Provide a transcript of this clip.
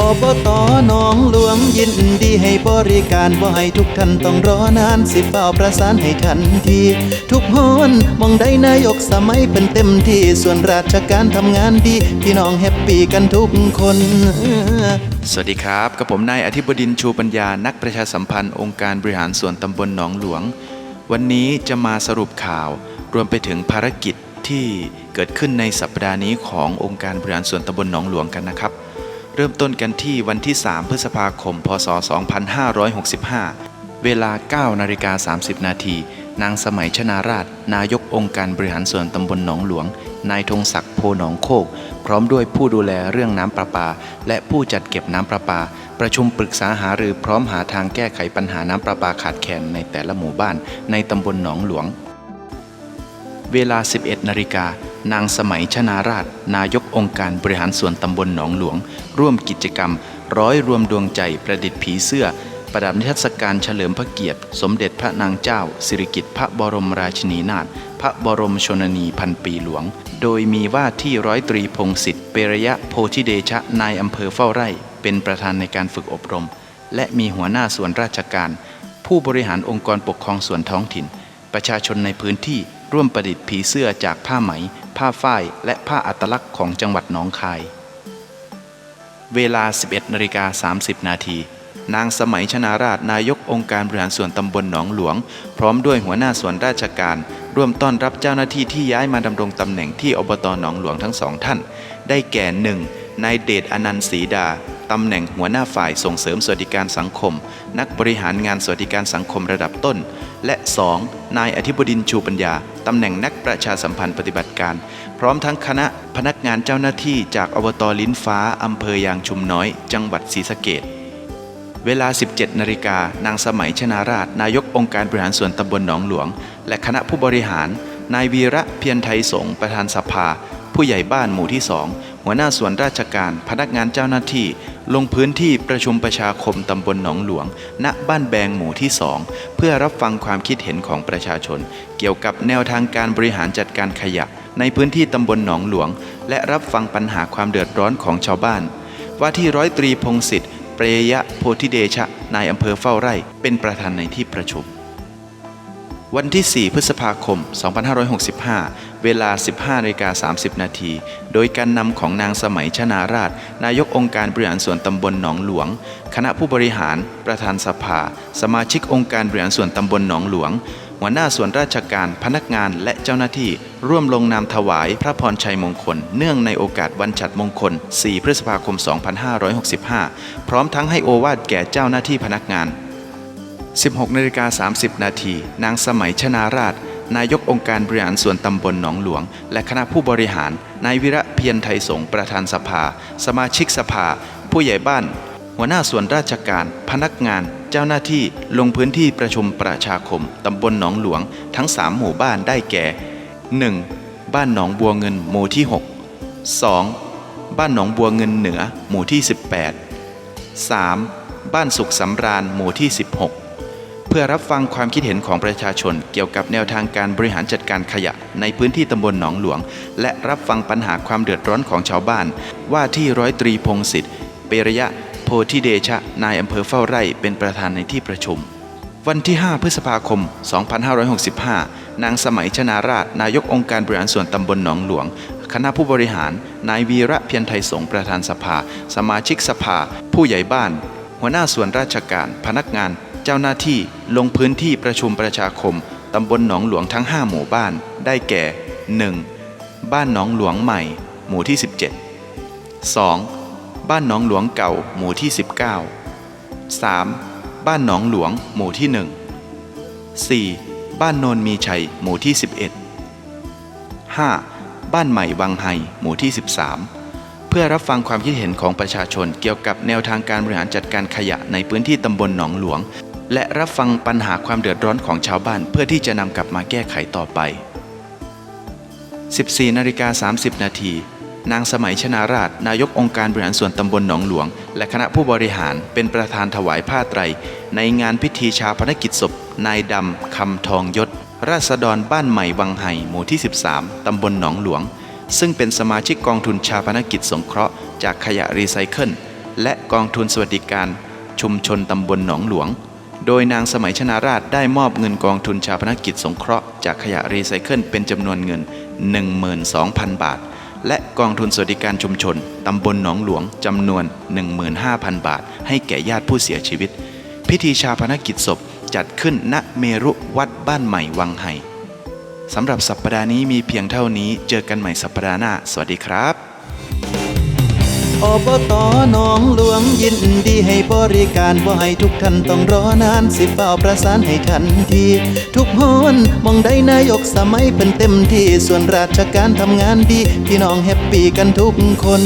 อบตหนองหลวงยินดีให้บริการบ่ให้ทุกท่านต้องรอนานสิเฝ้าประสานให้ทันที ทุกหนมองได้นายกสมัยเป็นเต็มที่ส่วนราชการทำงานดี พี่น้องแฮปปี้กันทุกคน สวัสดีครับ กับผมนายอธิบดินชูปัญญานักประชาสัมพันธ์องค์การบริหารส่วนตำบลหนองหลวง วันนี้จะมาสรุปข่าว รวมไปถึงภารกิจที่เกิดขึ้นในสัปดาห์นี้ขององค์การบริหารส่วนตำบลหนองหลวงกันนะครับ เริ่มต้นกันที่วันที่ 3 พฤษภาคม พศ 2565 เวลา 9 นาฬิกา 30 นาที นางสมัยชนาราช นายกองค์การบริหารส่วนตำบลหนองหลวง นายธงศักดิ์โพหนองโคก พร้อมด้วยผู้ดูแลเรื่องน้ำประปา และผู้จัดเก็บน้ำประปา ประชุมปรึกษาหารือพร้อมหาทางแก้ไขปัญหาน้ำประปาขาดแคลนในแต่ละหมู่บ้านในตำบลหนองหลวง เวลา 11 นาฬิกา นางสมัยชนาราช นายกองค์การบริหารส่วนตำบลหนองหลวง ร่วมกิจกรรม ร้อยรวมดวงใจประดิษฐ์ผีเสื้อ ประดับนิทรรศการเฉลิมพระเกียรติ สมเด็จพระนางเจ้า สิริกิติ์พระบรมราชินีนาถพระบรมชนนีพันปีหลวง โดยมีว่าที่ร้อยตรีพงศิษฐ์เปรยะโพธิเดชะนายอำเภอเฝ้าไร่ เป็นประธานในการฝึกอบรม และมีหัวหน้าส่วนราชการ ผู้บริหารองค์กรปกครองส่วนท้องถิ่น ประชาชนในพื้นที่ร่วมประดิษฐ์ผีเสื้อจากผ้าไหม ผ้าฝ้ายและผ้าอัตลักษณ์ของจังหวัดหนองคาย เวลา 11นาฬิกา30 นาทีนางสมัยชนาราชนายกองค์การบริหารส่วนตำบลหนองหลวง พร้อมด้วยหัวหน้าส่วนราชการ ร่วมต้อนรับเจ้าหน้าที่ที่ย้ายมาดำรงตำแหน่งที่อบตหนองหลวงทั้งสองท่าน ได้แก่หนึ่งนายเดชอนันต์ศรีดาตำแหน่งหัวหน้าฝ่ายส่งเสริมสวัสดิการสังคม นักบริหารงานสวัสดิการสังคมระดับต้น และ 2. นายอธิบดินชูปัญญา ตำแหน่งนักประชาสัมพันธ์ปฏิบัติการ พร้อมทั้งคณะพนักงานเจ้าหน้าที่จากอบตลิ้นฟ้า อำเภอยางชุมน้อย จังหวัดศรีสะเกษเวลา 17 นาฬิกา นางสมัยชนาราช นายกองค์การบริหารส่วนตำบลหนองหลวง และคณะผู้บริหาร นายวีระเพียรไทยสงฆ์ประธานสภา ผู้ใหญ่บ้านหมู่ที่2 หัวหน้าส่วนราชการ พนักงานเจ้าหน้าที่ ลงพื้นที่ประชุมประชาคมตำบลหนองหลวง ณ บ้านแบงหมู่ที่ 2 เพื่อรับฟังความคิดเห็นของประชาชน เกี่ยวกับแนวทางการบริหารจัดการขยะ ในพื้นที่ตำบลหนองหลวง และรับฟังปัญหาความเดือดร้อนของชาวบ้าน ว่าที่ร้อยตรีพงศิษฐ์เปรยะโพธิเดชะ นายอำเภอเฝ้าไร่ เป็นประธานในที่ประชุมวันที่ 4 พฤษภาคม 2565 เวลา 15นาฬิกา30 นาที โดยการนำของนางสมัยชนาราช นายกองค์การบริหารส่วนตำบลหนองหลวง คณะผู้บริหาร ประธานสภา สมาชิกองค์การบริหารส่วนตำบลหนองหลวง หัวหน้าส่วนราชการ พนักงานและเจ้าหน้าที่ ร่วมลงนามถวายพระพรชัยมงคล เนื่องในโอกาสวันฉัตรมงคล 4 พฤษภาคม 2565 พร้อมทั้งให้โอวาทแก่เจ้าหน้าที่พนักงาน 16นาฬิกา30 นาที นางสมัยชนาราช นายกองค์การบริหารส่วนตำบลหนองหลวง และคณะผู้บริหาร นายวิระเพียรไทยสงประธานสภา สมาชิกสภา ผู้ใหญ่บ้าน หัวหน้าส่วนราชการ พนักงาน เจ้าหน้าที่ลงพื้นที่ประชุมประชาคมตำบลหนองหลวง ทั้ง 3 หมู่บ้านได้แก่ 1. บ้านหนองบัวเงินหมู่ที่ 6 2. บ้านหนองบัวเงินเหนือหมู่ที่ 18 3. บ้านสุขสำราญหมู่ที่ 16 พื่อรับฟังความคิดเห็นของประชาชน เกี่ยวกับแนวทางการบริหารจัดการขยะ ในพื้นที่ตำบลหนองหลวง และรับฟังปัญหาความเดือดร้อนของชาวบ้าน ว่าที่ร้อยตรีพงศิษฐ์เประยะ โพธิเดชะ นายอำเภอเฝ้าไร่เป็นประธานในที่ประชุม วันที่ 5 พฤษภาคม 2565 นางสมัยชนาราช นายกองค์การบริหารส่วนตำบลหนองหลวงคณะผู้บริหาร นายวีระเพียรไทยสงประธานสภา สมาชิกสภา ผู้ใหญ่บ้าน หัวหน้าส่วนราชการ พนักงาน เจ้าหน้าที่ลงพื้นที่ประชุมประชาคมตำบลหนองหลวงทั้ง 5 หมู่บ้าน ได้แก่ 1. บ้านหนองหลวงใหม่ หมู่ที่ 17 2. บ้านหนองหลวงเก่า หมู่ที่ 19 3. บ้านหนองหลวง หมู่ที่ 1 4. บ้านโนนมีชัย หมู่ที่ 11 5. บ้านใหม่วังไฮหมู่ที่ 13 เพื่อรับฟังความคิดเห็นของประชาชนเกี่ยวกับแนวทางการบริหารจัดการขยะในพื้นที่ตำบลหนองหลวง และรับฟังปัญหาความเดือดร้อนของชาวบ้าน เพื่อที่จะนำกลับมาแก้ไขต่อไป 14นาฬิกา30 นาที นางสมัยชนาราช นายกองค์การบริหารส่วนตำบลหนองหลวง และคณะผู้บริหารเป็นประธานถวายผ้าไตร ในงานพิธีชาพนกิจศพ นายดำคำทองยศ ราษฎรบ้านใหม่วังไห่หมู่ที่ 13ตำบลหนองหลวง ซึ่งเป็นสมาชิกกองทุนชาพนกิจสงเคราะห์จากขยะรีไซเคิลและกองทุนสวัสดิการ ชุมชนตำบลหนองหลวง โดยนางสมัยชนาราชได้มอบเงินกองทุนชาพนกิจสงเคราะห์จากขยะรีไซเคิลเป็นจำนวนเงิน 12,000 บาท และกองทุนสวัสดิการชุมชน ตำบลหนองหลวงจำนวน 15,000 บาท ให้แก่ญาติผู้เสียชีวิต พิธีชาพนกิจศพจัดขึ้นณเมรุวัดบ้านใหม่วังไห่สำหรับสัปปดาห์นี้มีเพียงเท่านี้ เจอกันใหม่สัปดาห์หน้า สวัสดีครับ อบตหนองหลวงยินดีให้บริการบ่ให้ทุกท่านต้องรอนานสิเป้าประสานให้ทันที ทุกหนมองได้นายกสมัยเป็นเต็มที่ส่วนราชการทำงานดี พี่น้องแฮปปี้กันทุกคน